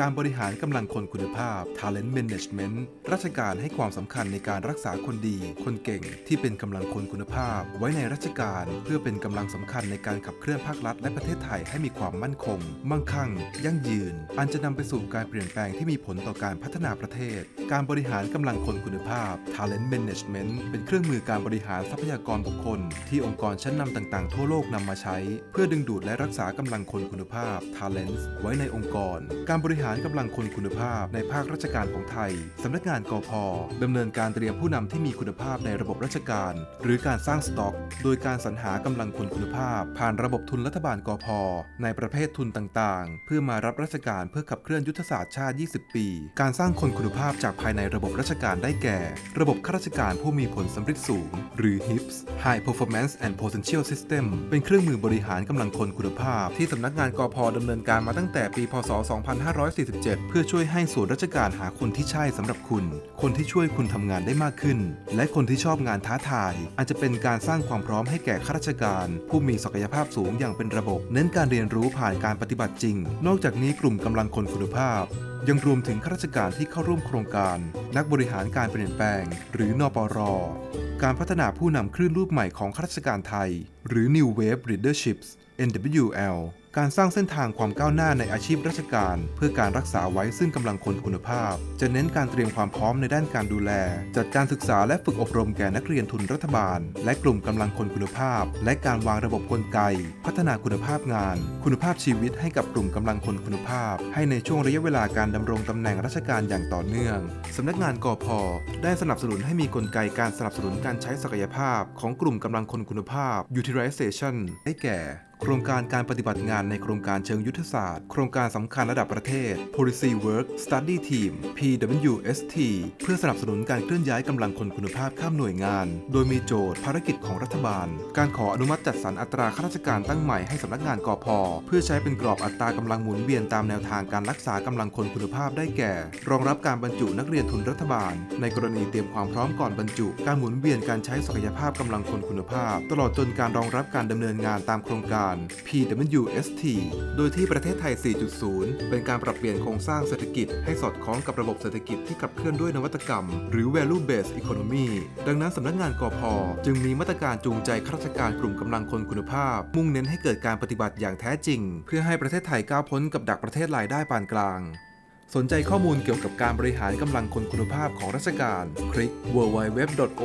การบริหารกำลังคนคุณภาพ Talent Management ราชการให้ความสำคัญในการรักษาคนดี คนเก่งที่เป็นกำลังคนคุณภาพ ไว้ในราชการ เพื่อเป็นกำลังสำคัญในการขับเคลื่อนภาครัฐและประเทศไทยให้มีความมั่นคง มั่งคั่ง ยั่งยืน อันจะนำไปสู่การเปลี่ยนแปลงที่มีผลต่อการพัฒนาประเทศ การบริหารกำลังคนคุณภาพ Talent Management เป็นเครื่องมือการบริหารทรัพยากรบุคคล ที่องค์กรชั้นนำต่างๆ ทั่วโลกนำมาใช้ เพื่อดึงดูดและรักษากำลังคนคุณภาพ Talents ไว้ในองค์กร การบริหารกำลังคนคุณภาพในภาคราชการของไทยสำนักงานกพดำเนินการเตรียมผู้นำที่มีคุณภาพในระบบราชการ หรือการสร้างสต็อก โดยการสรรหากำลังคนคุณภาพ ผ่านระบบทุนรัฐบาลกพในประเภททุนต่างๆ เพื่อมารับราชการเพื่อขับเคลื่อนยุทธศาสตร์ชาติ 20 ปี การสร้างคนคุณภาพจากภายในระบบราชการได้แก่ ระบบข้าราชการผู้มีผลสำฤทธิ์สูง หรือ HIPS High Performance and Potential System เป็นเครื่องมือ บริหารกำลังคนคุณภาพ ที่สำนักงานกพดำเนินการมาตั้งแต่ปี พศ2547 เพื่อช่วยให้ส่วนราชการหาคนที่ใช่สำหรับคุณ คนที่ช่วยคุณทำงานได้มากขึ้น และคนที่ชอบงานท้าทาย อาจจะเป็นการสร้างความพร้อมให้แก่ข้าราชการ ผู้มีศักยภาพสูงอย่างเป็นระบบ เน้นการเรียนรู้ผ่านการปฏิบัติจริง นอกจากนี้กลุ่มกำลังคนคุณภาพยังรวมถึงข้าราชการที่เข้าร่วมโครงการ นักบริหารการเปลี่ยนแปลง หรือนปร การพัฒนาผู้นำคลื่นรูปใหม่ของข้าราชการไทย หรือ New Wave Leaderships NWL การสร้างเส้นทางความก้าวหน้าในอาชีพราชการ เพื่อการรักษาไว้ซึ่งกำลังคนคุณภาพ จะเน้นการเตรียมความพร้อมในด้านการดูแล จัดการศึกษาและฝึกอบรมแก่นักเรียนทุนรัฐบาล และกลุ่มกำลังคนคุณภาพ และการวางระบบกลไก พัฒนาคุณภาพงาน คุณภาพชีวิตให้กับกลุ่มกำลังคนคุณภาพ ให้ในช่วงระยะเวลาการดำรงตำแหน่งราชการอย่างต่อเนื่องสำนักงานกอพได้สนับสนุนให้มีกลไกการสนับสนุนการใช้ศักยภาพ ของกลุ่มกำลังคนคุณภาพ utilization ได้แก่ โครงการการปฏิบัติงานในโครงการเชิงยุทธศาสตร์ โครงการสำคัญระดับประเทศ Policy Work Study Team PWST เพื่อสนับสนุนการเคลื่อนย้ายกำลังคนคุณภาพข้ามหน่วยงาน โดยมีโจทย์ภารกิจของรัฐบาล การขออนุมัติจัดสรรอัตราข้าราชการตั้งใหม่ให้สำนักงานกอพเพื่อใช้เป็นกรอบอัตรากำลังหมุนเวียนตามแนวทางการรักษากำลังคนคุณภาพได้แก่ รองรับการบรรจุนักเรียนทุนรัฐบาล ในกรณีเตรียมความพร้อมก่อนบรรจุ การหมุนเวียนการใช้ศักยภาพกำลังคนคุณภาพ ตลอดจนการรองรับการดำเนินงานตามโครงการ PWS ST โดยที่ประเทศไทย 4.0 เป็นการปรับเปลี่ยนโครงสร้างเศรษฐกิจให้สอดคล้องกับระบบเศรษฐกิจที่ขับเคลื่อนด้วยนวัตกรรม หรือ value based economy ดังนั้นสำนักงานกอพจึงมีมาตรการจูงใจข้าราชการกลุ่มกำลังคนคุณภาพ มุ่งเน้นให้เกิดการปฏิบัติอย่างแท้จริง เพื่อให้ประเทศไทยก้าวพ้นกับดักประเทศรายได้ปานกลางสนใจข้อมูลเกี่ยวกับการบริหารกำลังคนคุณภาพของราชการ คลิก www.ocsc.go.th